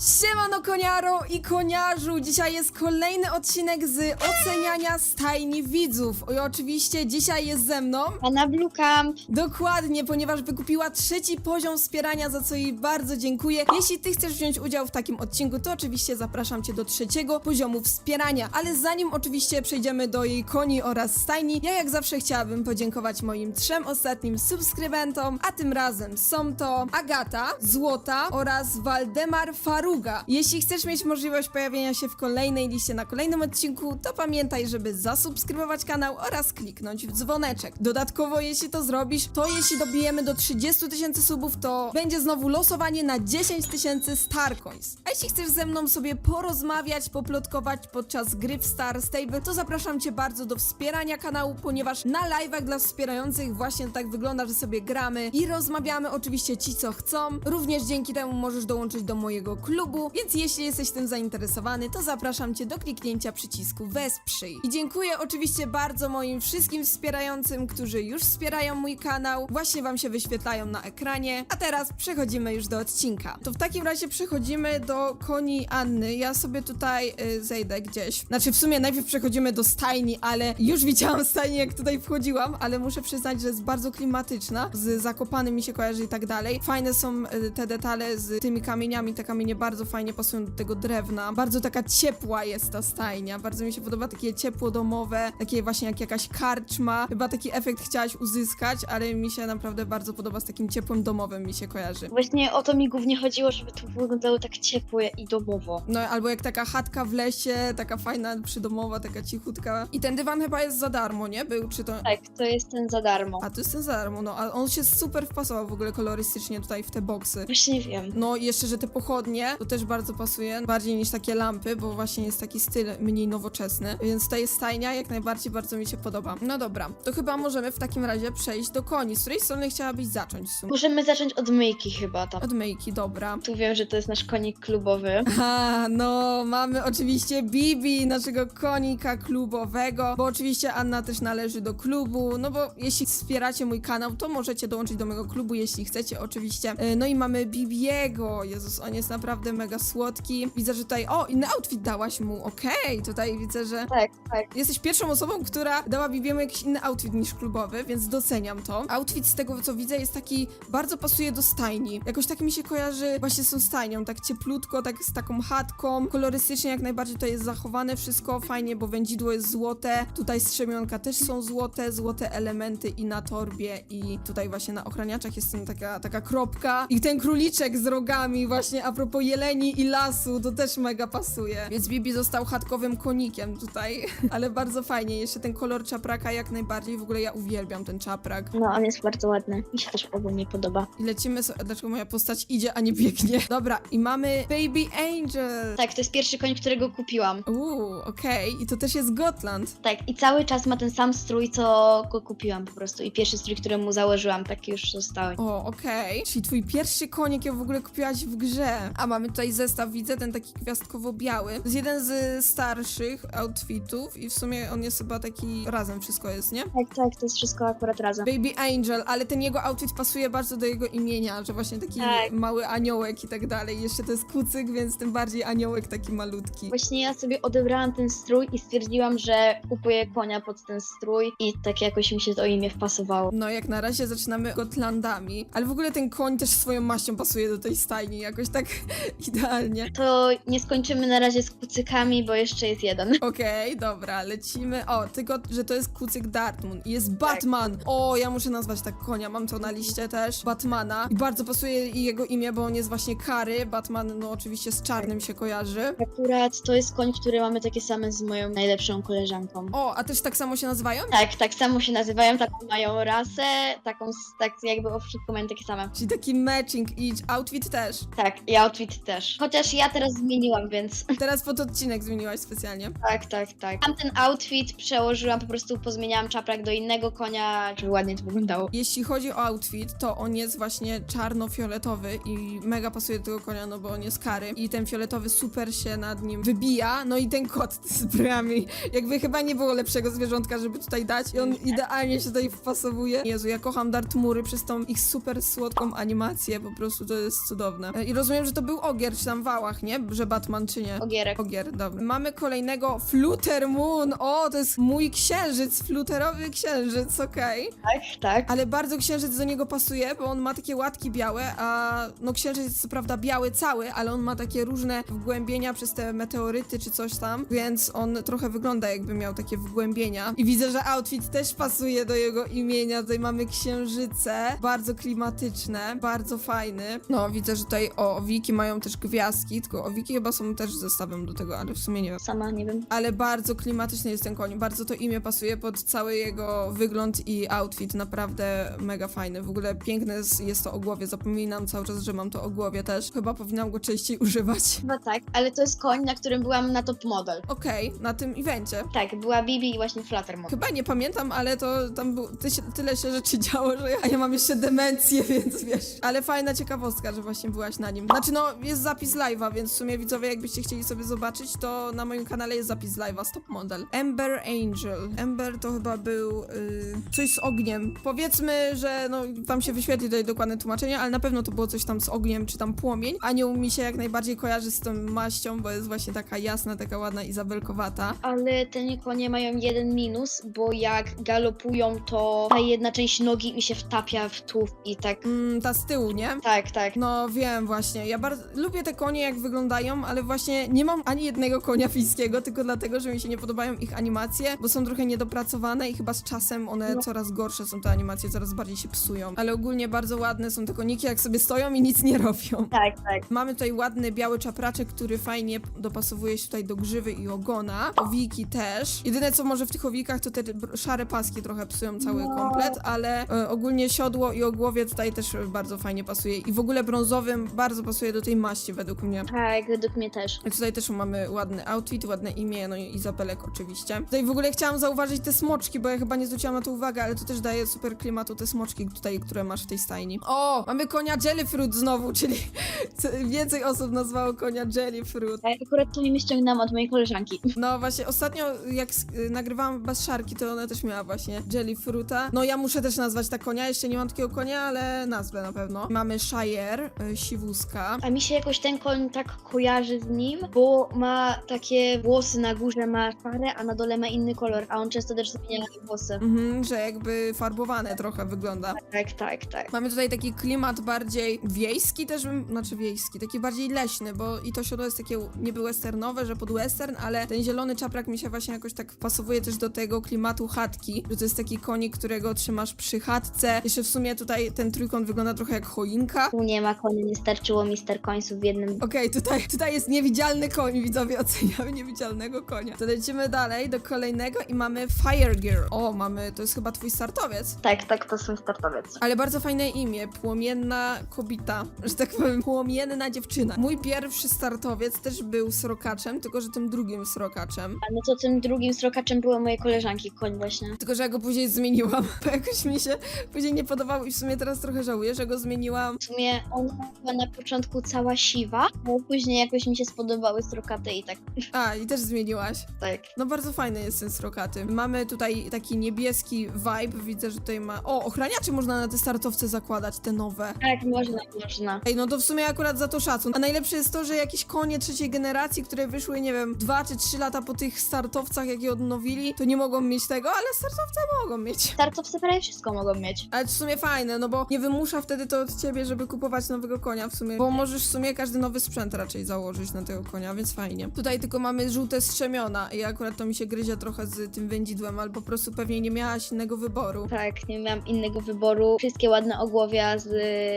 Siemano koniaro i koniarzu! Dzisiaj jest kolejny odcinek z oceniania stajni widzów. I oczywiście dzisiaj jest ze mną. Pana Blue Camp. Dokładnie, ponieważ wykupiła trzeci poziom wspierania, za co jej bardzo dziękuję. Jeśli ty chcesz wziąć udział w takim odcinku, to oczywiście zapraszam cię do trzeciego poziomu wspierania. Ale zanim oczywiście przejdziemy do jej koni oraz stajni, ja jak zawsze chciałabym podziękować moim trzem ostatnim subskrybentom, a tym razem są to Agata, Złota oraz Waldemar Jeśli chcesz mieć możliwość pojawienia się w kolejnej liście na kolejnym odcinku, to pamiętaj, żeby zasubskrybować kanał oraz kliknąć w dzwoneczek. Dodatkowo, jeśli to zrobisz, to jeśli dobijemy do 30 tysięcy subów, to będzie znowu losowanie na 10 tysięcy Starcoins. A jeśli chcesz ze mną sobie porozmawiać, poplotkować podczas gry w Star Stable, to zapraszam cię bardzo do wspierania kanału, ponieważ na live'ach dla wspierających właśnie tak wygląda, że sobie gramy i rozmawiamy, oczywiście ci co chcą. Również dzięki temu możesz dołączyć do mojego klubu, więc jeśli jesteś tym zainteresowany, to zapraszam cię do kliknięcia przycisku wesprzyj. I dziękuję oczywiście bardzo moim wszystkim wspierającym, którzy już wspierają mój kanał. Właśnie wam się wyświetlają na ekranie. A teraz przechodzimy już do odcinka. To w takim razie przechodzimy do koni Anny. Ja sobie tutaj y, zejdę gdzieś. Znaczy w sumie najpierw przechodzimy do stajni, ale już widziałam stajnię jak tutaj wchodziłam, ale muszę przyznać, że jest bardzo klimatyczna. Z Zakopanym mi się kojarzy i tak dalej. Fajne są y, te detale z tymi kamieniami. Te kamienie bardzo fajnie pasują do tego drewna. Bardzo taka ciepła jest ta stajnia. Bardzo mi się podoba takie ciepło domowe, takie właśnie jak jakaś karczma. Chyba taki efekt chciałaś uzyskać, ale mi się naprawdę bardzo podoba z takim ciepłym domowym mi się kojarzy. Właśnie o to mi głównie chodziło, żeby to wyglądało tak ciepło i domowo. No albo jak taka chatka w lesie, taka fajna, przydomowa, taka cichutka. I ten dywan chyba jest za darmo, nie? Był czy to... Tak, to jest ten za darmo. A to jest ten za darmo, no a on się super wpasował w ogóle kolorystycznie tutaj w te boksy. Właśnie wiem. No i jeszcze, że te pochodnie, to też bardzo pasuje, bardziej niż takie lampy, bo właśnie jest taki styl mniej nowoczesny, więc tutaj jest stajnia, jak najbardziej bardzo mi się podoba. No dobra, to chyba możemy w takim razie przejść do koni. Z której strony chciałabyś zacząć w sumie? Możemy zacząć od myjki chyba tam. Od myjki, dobra. Tu wiem, że to jest nasz konik klubowy. A, no, mamy oczywiście Bibi, naszego konika klubowego, bo oczywiście Anna też należy do klubu, no bo jeśli wspieracie mój kanał, to możecie dołączyć do mojego klubu, jeśli chcecie oczywiście. E, No i mamy Bibiego, Jezus, on jest naprawdę mega słodki. Widzę, że tutaj, o, inny outfit dałaś mu, okej, tutaj widzę, że Tak, tak. Jesteś pierwszą osobą, która dała Bibiemu jakiś inny outfit niż klubowy, więc doceniam to. Outfit z tego, co widzę, jest taki, bardzo pasuje do stajni. Jakoś tak mi się kojarzy właśnie z tą stajnią, tak cieplutko, tak z taką chatką. Kolorystycznie jak najbardziej to jest zachowane wszystko fajnie, bo wędzidło jest złote. Tutaj strzemionka też są złote, złote elementy i na torbie i tutaj właśnie na ochraniaczach jest ten taka, taka kropka. I ten króliczek z rogami właśnie a propos jeleni i lasu, to też mega pasuje. Więc Bibi został chatkowym konikiem tutaj, ale bardzo fajnie. Jeszcze ten kolor czapraka jak najbardziej. W ogóle ja uwielbiam ten czaprak. No, on jest bardzo ładny. Mi się też ogólnie podoba. I lecimy sobie. Dlaczego moja postać idzie, a nie biegnie? Dobra, i mamy Baby Angel. Tak, to jest pierwszy koń, którego kupiłam. Uuu, okej. I to też jest Gotland. Tak, i cały czas ma ten sam strój, co go kupiłam po prostu. I pierwszy strój, który mu założyłam, taki już zostały. O, okej. Czyli twój pierwszy koń, jakiego w ogóle kupiłaś w grze. A mamy tutaj zestaw, widzę, ten taki gwiazdkowo-biały. To jest jeden z starszych outfitów i w sumie on jest chyba taki razem wszystko jest, nie? Tak, tak, to jest wszystko akurat razem. Baby Angel, ale ten jego outfit pasuje bardzo do jego imienia, że właśnie taki Tak. mały aniołek i tak dalej. Jeszcze to jest kucyk, więc tym bardziej aniołek taki malutki. Właśnie ja sobie odebrałam ten strój i stwierdziłam, że kupuję konia pod ten strój i tak jakoś mi się to imię wpasowało. No, jak na razie zaczynamy Gotlandami, ale w ogóle ten koń też swoją maścią pasuje do tej stajni, jakoś tak idealnie. To nie skończymy na razie z kucykami, bo jeszcze jest jeden. Okej, dobra, lecimy. O, tylko, że to jest kucyk Dartmoon. i Jest Batman. O, ja muszę nazwać tak konia, mam to na liście też. Batmana. I bardzo pasuje jego imię, bo on jest właśnie Kary. Batman, no oczywiście z czarnym się kojarzy. Akurat to jest koń, który mamy takie same z moją najlepszą koleżanką. O, a też tak samo się nazywają? Tak, tak samo się nazywają, taką mają rasę, taką, s- tak jakby o wszystko mają takie same. Czyli taki matching i outfit też. Tak, i outfit też. Chociaż ja teraz zmieniłam, więc Teraz pod odcinek zmieniłaś specjalnie. tak, tak, tak. Tamten outfit przełożyłam, po prostu pozmieniałam czaprak do innego konia, żeby ładnie to wyglądało. Jeśli chodzi o outfit, to on jest właśnie czarno-fioletowy i mega pasuje do tego konia, no bo on jest kary. I ten fioletowy super się nad nim wybija. No i ten kot z brami. Jakby chyba nie było lepszego zwierzątka, żeby tutaj dać. I on idealnie się tutaj wpasowuje. Jezu, ja kocham Dartmury przez tą ich super słodką animację. Po prostu to jest cudowne. E, I rozumiem, że to był ogier, czy tam wałach, nie? Że Batman, czy nie? Ogierek. Ogier, dobra. Mamy kolejnego Flutter Moon. O, to jest mój księżyc, fluterowy księżyc, okej. Tak, tak. Ale bardzo księżyc do niego pasuje, bo on ma takie łatki białe, a no księżyc jest co prawda biały cały, ale on ma takie różne wgłębienia przez te meteoryty czy coś tam, więc on trochę wygląda jakby miał takie wgłębienia. I widzę, że outfit też pasuje do jego imienia. Tutaj mamy księżyce, bardzo klimatyczne, bardzo fajny. No, widzę, że tutaj o, owiki mają też gwiazdki, tylko owiki chyba są też zestawem do tego, ale w sumie nie wiem. Sama nie wiem. Ale bardzo klimatyczny jest ten koń, bardzo to imię pasuje pod cały jego wygląd i outfit, naprawdę mega fajny. W ogóle piękne jest, jest to ogłowie, zapominam cały czas, że mam to ogłowie też. Chyba powinnam go częściej używać. Chyba tak, ale to jest koń, na którym byłam na top model. Okej, na tym evencie. Tak, była Bibi i właśnie Fluttermon. Chyba nie pamiętam, ale to tam był, ty, się- tyle się rzeczy działo, że ja, a ja mam jeszcze demencję, więc wiesz. Ale fajna ciekawostka, że właśnie byłaś na nim. Znaczy no, jest zapis live'a, więc w sumie widzowie, jakbyście chcieli sobie zobaczyć, to na moim kanale jest zapis live'a, stop model. Ember Angel. Ember to chyba był y, coś z ogniem. Powiedzmy, że no, wam się wyświetli tutaj dokładne tłumaczenie, ale na pewno to było coś tam z ogniem, czy tam płomień. Anioł mi się jak najbardziej kojarzy z tą maścią, bo jest właśnie taka jasna, taka ładna i zabelkowata. Ale te konie mają jeden minus, bo jak galopują, to ta jedna część nogi mi się wtapia w tułów i tak. Mm, ta z tyłu, nie? Tak, tak. No wiem właśnie. Ja bardzo lubię te konie jak wyglądają, ale właśnie nie mam ani jednego konia fińskiego, tylko dlatego, że mi się nie podobają ich animacje, bo są trochę niedopracowane i chyba z czasem one No. coraz gorsze są te animacje, coraz bardziej się psują. Ale ogólnie bardzo ładne są te koniki, jak sobie stoją i nic nie robią. Tak, tak. Mamy tutaj ładny biały czapraczek, który fajnie dopasowuje się tutaj do grzywy i ogona. Owiki też. Jedyne co może w tych owikach to te szare paski trochę psują cały No. komplet, ale e, ogólnie siodło i ogłowie tutaj też bardzo fajnie pasuje. I w ogóle brązowym bardzo pasuje do tej maści według mnie. Tak, według mnie też. I tutaj też mamy ładny outfit, ładne imię, no i Izabelek oczywiście. Tutaj w ogóle chciałam zauważyć te smoczki, bo ja chyba nie zwróciłam na to uwagę, ale to też daje super klimatu te smoczki tutaj, które masz w tej stajni. O, mamy konia Jellyfruit znowu, czyli więcej osób nazwało konia Jellyfruit. Ja akurat to mi ściągnęłam od mojej koleżanki. No właśnie, ostatnio jak y, nagrywałam bez szarki, to ona też miała właśnie Jellyfruita. No ja muszę też nazwać tak konia, jeszcze nie mam takiego konia, ale nazwę na pewno. Mamy Shire, y, siwuska. A mi się jakoś ten koń tak kojarzy z nim, bo ma takie włosy na górze, ma szare, a na dole ma inny kolor, a on często też zmienia włosy. Mhm, że jakby farbowane trochę wygląda. Tak, tak, tak. Mamy tutaj taki klimat bardziej wiejski też bym, znaczy wiejski, taki bardziej leśny, bo i to siodło jest takie niby westernowe, że pod western, ale ten zielony czaprak mi się właśnie jakoś tak pasowuje też do tego klimatu chatki, że to jest taki konik, którego trzymasz przy chatce. Jeszcze w sumie tutaj ten trójkąt wygląda trochę jak choinka. Tu nie ma konia, nie starczyło mister końców w jednym. Okej, tutaj, tutaj jest niewidzialny koń, widzowie oceniamy niewidzialnego konia. To lecimy dalej do kolejnego i mamy Fire Girl. O, mamy, to jest chyba twój startowiec. Tak, tak, to mój startowiec. Ale bardzo fajne imię, płomienna kobita, że tak powiem, płomienna dziewczyna. Mój pierwszy startowiec też był srokaczem, tylko że tym drugim srokaczem. A no to tym drugim srokaczem były moje koleżanki, koń właśnie. Tylko, że ja go później zmieniłam, bo jakoś mi się później nie podobał i w sumie teraz trochę żałuję, że go zmieniłam. W sumie ona była na początku cała siwa, a później jakoś mi się spodobały srokaty i tak, A, i też zmieniłaś. tak. No bardzo fajny jest ten srokaty. Mamy tutaj taki niebieski vibe, widzę, że tutaj ma... O, ochraniacze można na te startowce zakładać, te nowe. Tak, można, można. Ej, no to w sumie akurat za to szacun. A najlepsze jest to, że jakieś konie trzeciej generacji, które wyszły, nie wiem, dwa czy trzy lata po tych startowcach, jak je odnowili, to nie mogą mieć tego, ale startowce mogą mieć. Startowcy prawie wszystko mogą mieć. Ale w sumie fajne, no bo nie wymusza wtedy to od ciebie, żeby kupować nowego konia w sumie. Bo możesz w sumie każdy nowy sprzęt raczej założyć na tego konia, więc fajnie. Tutaj tylko mamy żółte strzemiona i akurat to mi się gryzie trochę z tym wędzidłem, albo po prostu pewnie nie miałaś innego wyboru. Tak, nie miałam innego wyboru. Wszystkie ładne ogłowia z,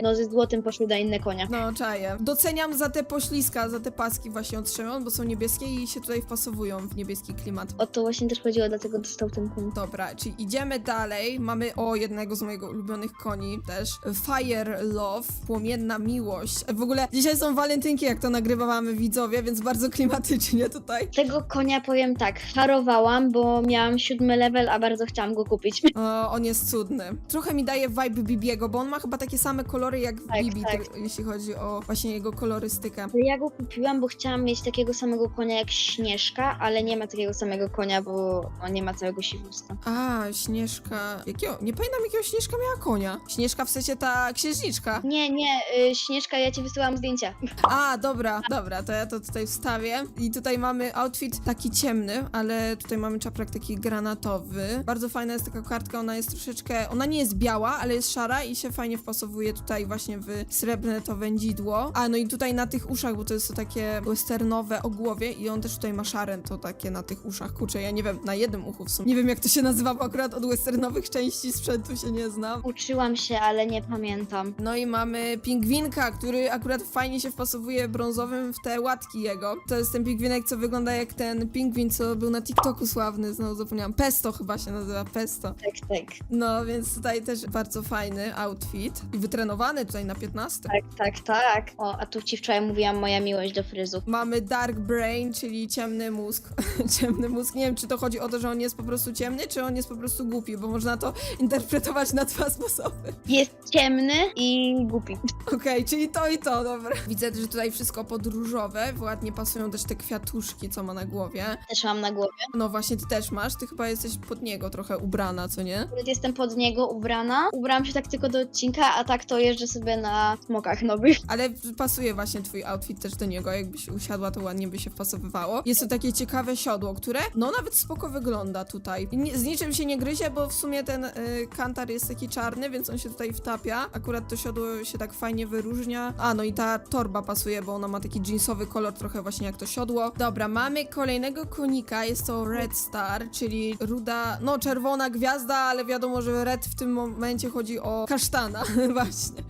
no, ze złotem poszły do inne konia. No, czaję. Doceniam za te pośliska, za te paski właśnie od strzemion, bo są niebieskie i się tutaj wpasowują w niebieski klimat. O to właśnie też chodziło, dlatego dostał ten koń. Dobra, czyli idziemy dalej. Mamy o jednego z moich ulubionych koni też. Fire Love, płomienna miłość. W ogóle dzisiaj są walentynki, jak to nagrywamy widzowie, więc bardzo klimatycznie tutaj. Tego konia powiem tak, harowałam, bo miałam siódmy level, a bardzo chciałam go kupić. O, on jest cudny. Trochę mi daje vibe Bibiego, bo on ma chyba takie same kolory jak Tak, Bibi, tak. jeśli chodzi o właśnie jego kolorystykę. Ja go kupiłam, bo chciałam mieć takiego samego konia jak Śnieżka, ale nie ma takiego samego konia, bo on nie ma całego siwusta. A, Śnieżka. Jakiego? Nie pamiętam, jakiego Śnieżka miała konia. Śnieżka w sensie ta księżniczka. Nie, nie, y, Śnieżka, ja ci wysyłam zdjęcie zdjęcie. A, dobra, dobra, to ja to tutaj wstawię. I tutaj mamy outfit taki ciemny, ale tutaj mamy czaprak taki granatowy. Bardzo fajna jest taka kartka, ona jest troszeczkę, ona nie jest biała, ale jest szara i się fajnie wpasowuje tutaj właśnie w srebrne to wędzidło. A, no i tutaj na tych uszach, bo to jest to takie westernowe ogłowie i on też tutaj ma szarę to takie na tych uszach. Kurczę, ja nie wiem, na jednym uchu w sumie. Nie wiem jak to się nazywa, bo akurat od westernowych części sprzętu się nie znam. Uczyłam się, ale nie pamiętam. No i mamy pingwinka, który akurat fajnie się wpasowuje brązowym w te łatki jego. To jest ten pingwinek, co wygląda jak ten pingwin, co był na TikToku sławny, znowu zapomniałam. Pesto chyba się nazywa, Pesto. Tak, tak. No, więc tutaj też bardzo fajny outfit. I wytrenowany tutaj na 15. Tak, tak, tak. O, a tu ci wczoraj mówiłam moja miłość do fryzów. Mamy dark brain, czyli ciemny mózg. ciemny mózg. Nie wiem, czy to chodzi o to, że on jest po prostu ciemny, czy on jest po prostu głupi, bo można to interpretować na dwa sposoby. Jest ciemny i głupi. Okej, czyli to i to, dobra. Widzę, że tutaj wszystko podróżowe, ładnie pasują też te kwiatuszki, co ma na głowie. Też mam na głowie. No właśnie, ty też masz, ty chyba jesteś pod niego trochę ubrana, co nie? Akurat Jestem pod niego ubrana. Ubrałam się tak tylko do odcinka, a tak to jeżdżę sobie na smokach nowych. Ale pasuje właśnie twój outfit też do niego, jakbyś usiadła, to ładnie by się wpasowywało. Jest to takie ciekawe siodło, które no nawet spoko wygląda tutaj. Nie, z niczym się nie gryzie, bo w sumie ten y, kantar jest taki czarny, więc on się tutaj wtapia. Akurat to siodło się tak fajnie wyróżnia. A, no i ta torba pasuje, bo ona ma taki jeansowy kolor, trochę właśnie jak to siodło. Dobra, mamy kolejnego konika, jest to Red Star, czyli ruda, no czerwona gwiazda, ale wiadomo, że red w tym momencie chodzi o kasztana, właśnie,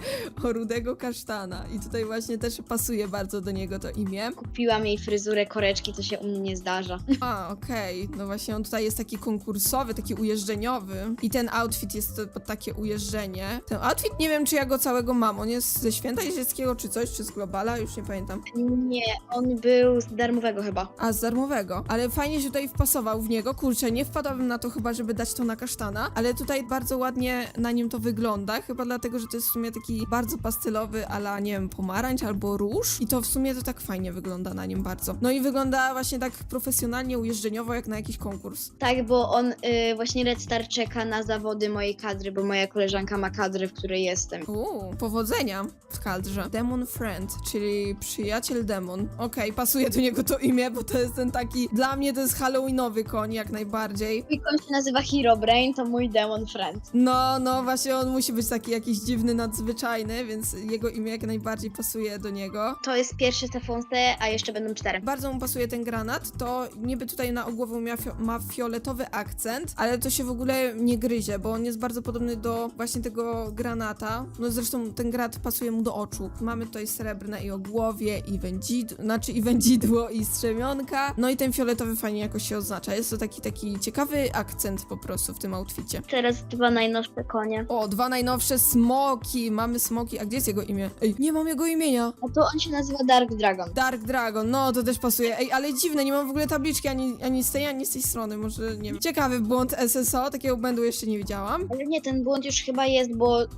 o rudego kasztana. I tutaj właśnie też pasuje bardzo do niego to imię. Kupiłam jej fryzurę koreczki, co się u mnie nie zdarza. A, okej, no właśnie on tutaj jest taki konkursowy, taki ujeżdżeniowy i ten outfit jest to- pod takie ujeżdżenie. Ten outfit nie wiem, czy ja go całego mam, on jest ze Święta Jezieckiego czy coś, czy z Globala, już nie pamiętam. Nie, on był z darmowego chyba. A, z darmowego. Ale fajnie się tutaj wpasował w niego. Kurczę, nie wpadłabym na to chyba, żeby dać to na kasztana, ale tutaj bardzo ładnie na nim to wygląda, chyba dlatego, że to jest w sumie taki bardzo pastelowy, ala nie wiem, pomarańcz albo róż i to w sumie to tak fajnie wygląda na nim bardzo. No i wygląda właśnie tak profesjonalnie, ujeżdżeniowo, jak na jakiś konkurs. Tak, bo on y, właśnie Red Star czeka na zawody mojej kadry, bo moja koleżanka ma kadrę, w której jestem. Uuu, powodzenia w kadrze. Demon Friend, czyli przyjaciel demon. Okej, pasuje do niego to imię, bo to jest ten taki, dla mnie to jest halloweenowy koń jak najbardziej. Mój koń się nazywa Hero Brain, to mój demon friend. No, no właśnie on musi być taki jakiś dziwny, nadzwyczajny, więc jego imię jak najbardziej pasuje do niego. To jest pierwszy Stefonse, a jeszcze będą cztery. Bardzo mu pasuje ten granat, to niby tutaj na ogłowu ma, fio- ma fioletowy akcent, ale to się w ogóle nie gryzie, bo on jest bardzo podobny do właśnie tego granata. No zresztą ten granat pasuje mu do oczu. Mamy tutaj srebrne i ogłowie, i wędzidło, znaczy i wędzidło, i strzemionka. No i ten fioletowy fajnie jakoś się oznacza. Jest to taki, taki ciekawy akcent po prostu w tym outficie. Teraz dwa najnowsze konie. O, dwa najnowsze smoki. Mamy smoki. A gdzie jest jego imię? Ej, nie mam jego imienia. A to on się nazywa Dark Dragon. Dark Dragon, no to też pasuje. Ej, ale dziwne, nie mam w ogóle tabliczki ani, ani z tej, ani z tej strony. Może nie wiem. Ciekawy błąd SSO, takiego błędu jeszcze nie widziałam. Ale nie, ten błąd już chyba jest, bo y,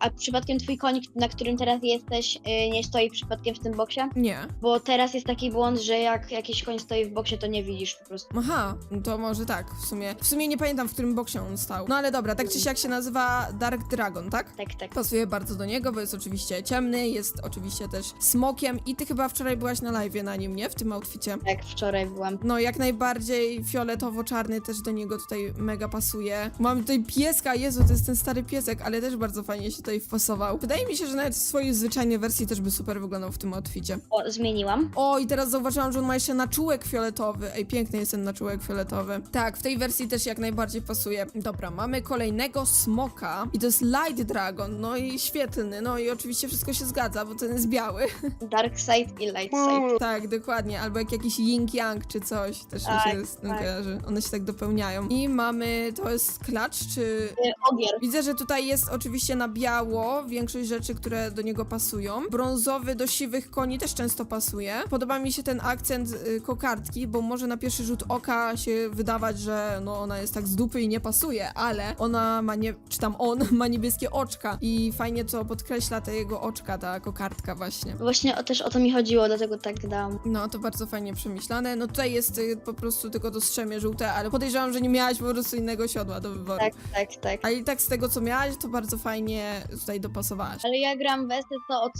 a przypadkiem twój konik, na którym teraz jesteś, y, nie stoi przypadkiem w tym boksie? Nie. Bo teraz jest taki błąd, że jak jakiś koń stoi w boksie, to nie widzisz po prostu. Aha, no to może tak, w sumie. W sumie nie pamiętam, w którym boksie on stał. No ale dobra, tak czy siak się nazywa Dark Dragon, tak? Tak, tak. Pasuje bardzo do niego, bo jest oczywiście ciemny, jest oczywiście też smokiem i ty chyba wczoraj byłaś na live na nim, nie? W tym outficie. Tak, wczoraj byłam. No, jak najbardziej fioletowo-czarny też do niego tutaj mega pasuje. Mamy tutaj pieska, Jezu, to jest ten stary piesek, ale też bardzo fajnie się tutaj wpasował. Wydaje mi się, że nawet w swojej zwyczajnej wersji też by super wyglądał w tym outficie. O, zmieniłam. O, i teraz zauważyłam, że on ma jeszcze naczółek fioletowy. Ej, piękny jest ten naczółek fioletowy. Tak, w tej wersji też jak najbardziej pasuje. Dobra, mamy kolejnego smoka i to jest Light Dragon, no i świetlny, no i oczywiście wszystko się zgadza, bo ten jest biały. Dark Side i Light Side. Tak, dokładnie. Albo jak jakiś yin yang czy coś. Też mi Tak, się z tym tak. kojarzy. One się tak dopełniają. I mamy, to jest klacz, czy... Y, Ogier. Widzę, że tutaj jest oczywiście na biało większość rzeczy, które do niego pasują. Brązowy do siwych koni też często pasuje. Podoba mi się ten akcent y, kokardki, bo może na pierwszy rzut oka się wydawać, że no ona jest tak z dupy i nie pasuje, ale ona ma nie, czy tam on ma niebieskie oczka i fajnie to podkreśla te jego oczka, ta kokardka właśnie. Właśnie o, też o to mi chodziło, dlatego tak dałam. No, to bardzo fajnie przemyślane. No tutaj jest y, po prostu tylko to strzemie żółte, ale podejrzewam, że nie miałaś po prostu innego siodła do wyboru. Tak, tak, tak. A i tak z tego, co miałaś, to bardzo fajnie tutaj dopasowałaś. Ale ja gram w SSO od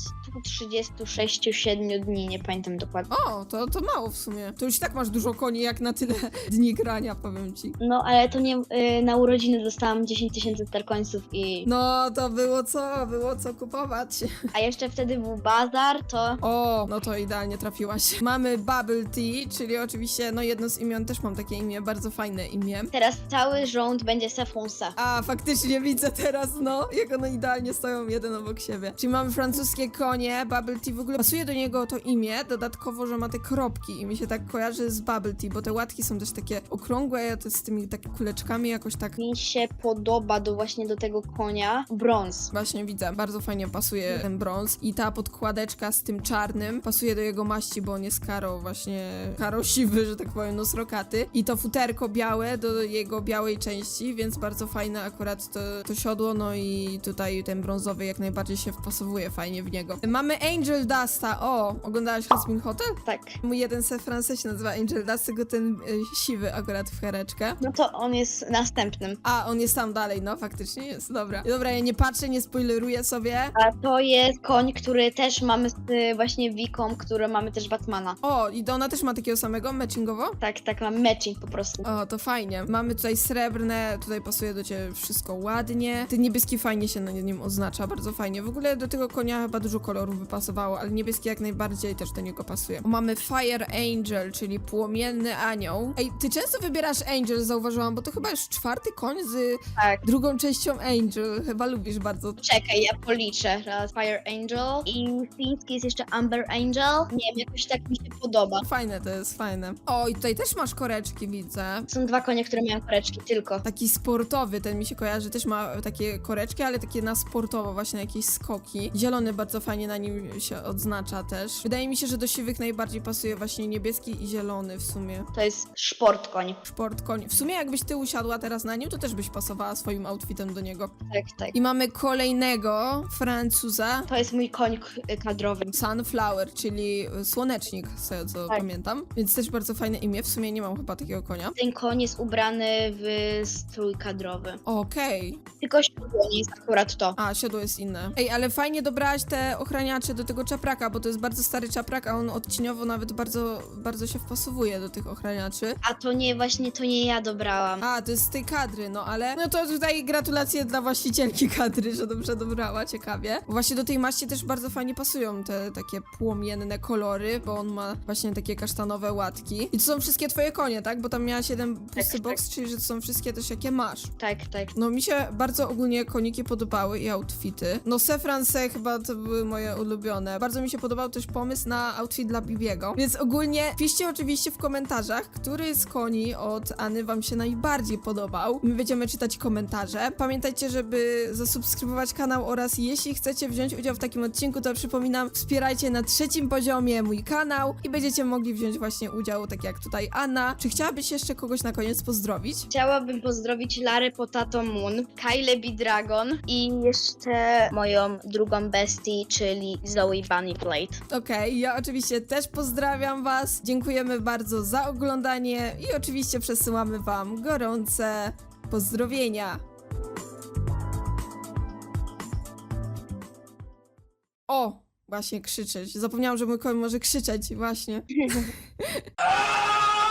36-7 dni, nie pamiętam dokładnie. O, to, to mało w sumie. To już i tak masz dużo koni jak na tyle dni grania, powiem ci. No, ale to nie, y, na urodziny dostałam 10 tysięcy starkońców i... No, to było co, było co kupować. A jeszcze wtedy był bazar, to... O, no to idealnie trafiłaś. Mamy Bubble Tea, czyli oczywiście, no jedno z imion też mam takie imię, bardzo fajne imię. Teraz cały rząd będzie Sefonsa. A, faktycznie widzę teraz, no, jak one idealnie stoją jeden obok siebie. Czyli mamy francuskie konie, Bubble Tea, w ogóle pasuje do niego to imię, dodatkowo, że ma te kropki i mi się tak kojarzy z Bubble Tea, bo te łatki są też takie okrągłe, to z tymi tak kuleczkami jakoś tak... Mi się podoba do właśnie do tego konia brąz. Właśnie widzę, bardzo fajnie pasuje ten brąz i ta podkładeczka z tym czarnym pasuje do jego maści, bo on jest karo właśnie, karo siwy, że tak powiem, no srokaty i to futerko białe do jego białej części, więc bardzo fajne akurat to, to siodło, no i tutaj ten brązowy jak najbardziej się wpasowuje fajnie w niego. Mamy Angel Dusta, o, oglądałaś Jasmine Hotel? Tak. Mój jeden se francez się nazywa Angel Dust, tylko ten y, siwy akurat w hereczkę. No to on jest następnym. A, on jest tam dalej, no faktycznie jest, dobra. Dobra, ja nie patrzę, nie spoileruję sobie. A to jest koń, który też mamy z y, właśnie Wiką, który mamy też Batmana. O, i ona też ma takiego samego matchingowo? Tak, tak, mamy matching po prostu. O, to fajnie. Mamy tutaj srebrne, tutaj pasuje do ciebie wszystko ładnie. Ten niebieski fajnie się na nim oznacza, bardzo fajnie. W ogóle do tego konia chyba dużo kolorów by pasowało, ale niebieski jak najbardziej też do niego pasuje. Mamy Fire Angel, czyli płomienny anioł. Ej, ty często wybierasz Angel, zauważyłam, bo to chyba już czwarty koń z Tak. drugą częścią Angel. Chyba lubisz bardzo. Czekaj, ja policzę. Raz Fire Angel i fiński jest jeszcze Amber Angel. Nie wiem, jakoś tak mi się podoba. Fajne to jest, fajne. O, i tutaj też masz koreczki, widzę. Są dwa konie, które mają koreczki tylko. Taki sportowy, ten mi się kojarzy, też ma takie koreczki, ale takie na sportowo, właśnie na jakieś skoki. Zielony bardzo fajnie na nim się odznacza też. Wydaje mi się, że do siwych najbardziej pasuje właśnie niebieski i zielony w sumie. To jest sport koń. Sport koń. W sumie jakbyś ty usiadła teraz na nim, to też byś pasowała swoim outfitem do niego. Tak, tak. I mamy kolejnego Francuza. To jest mój koń k- kadrowy. Sunflower, czyli słonecznik, z tego co Tak. pamiętam. Więc też bardzo fajne imię. W sumie nie mam chyba takiego konia. Ten koń jest ubrany w strój kadrowy. Okej. Tylko siodło nie jest akurat to. A, siodło jest inne. Ej, ale fajnie dobrałaś te do tego czapraka, bo to jest bardzo stary czaprak, a on odcieniowo nawet bardzo, bardzo się wpasowuje do tych ochraniaczy. A to nie, właśnie to nie ja dobrałam. A, to jest z tej kadry, no ale... No to tutaj gratulacje dla właścicielki kadry, że dobrze dobrała, ciekawie. Bo właśnie do tej maści też bardzo fajnie pasują te takie płomienne kolory, bo on ma właśnie takie kasztanowe łatki. I to są wszystkie twoje konie, tak? Bo tam miałaś jeden pusty tak. box, czyli że to są wszystkie też jakie masz. Tak, tak. No mi się bardzo ogólnie koniki podobały i outfity. No Sefranse chyba to były moje ulubione. Bardzo mi się podobał też pomysł na outfit dla Bibiego. Więc ogólnie piszcie oczywiście w komentarzach, który z koni od Any wam się najbardziej podobał. My będziemy czytać komentarze. Pamiętajcie, żeby zasubskrybować kanał oraz jeśli chcecie wziąć udział w takim odcinku, to przypominam, wspierajcie na trzecim poziomie mój kanał i będziecie mogli wziąć właśnie udział, tak jak tutaj Anna. Czy chciałabyś jeszcze kogoś na koniec pozdrowić? Chciałabym pozdrowić Larę Potato Moon, Kyle B Dragon i jeszcze moją drugą bestii, czyli Zoe Bunny Plate. Okej, ja oczywiście też pozdrawiam Was. Dziękujemy bardzo za oglądanie i oczywiście przesyłamy Wam gorące pozdrowienia. O, właśnie krzyczeć. Zapomniałam, że mój koń może krzyczeć, właśnie.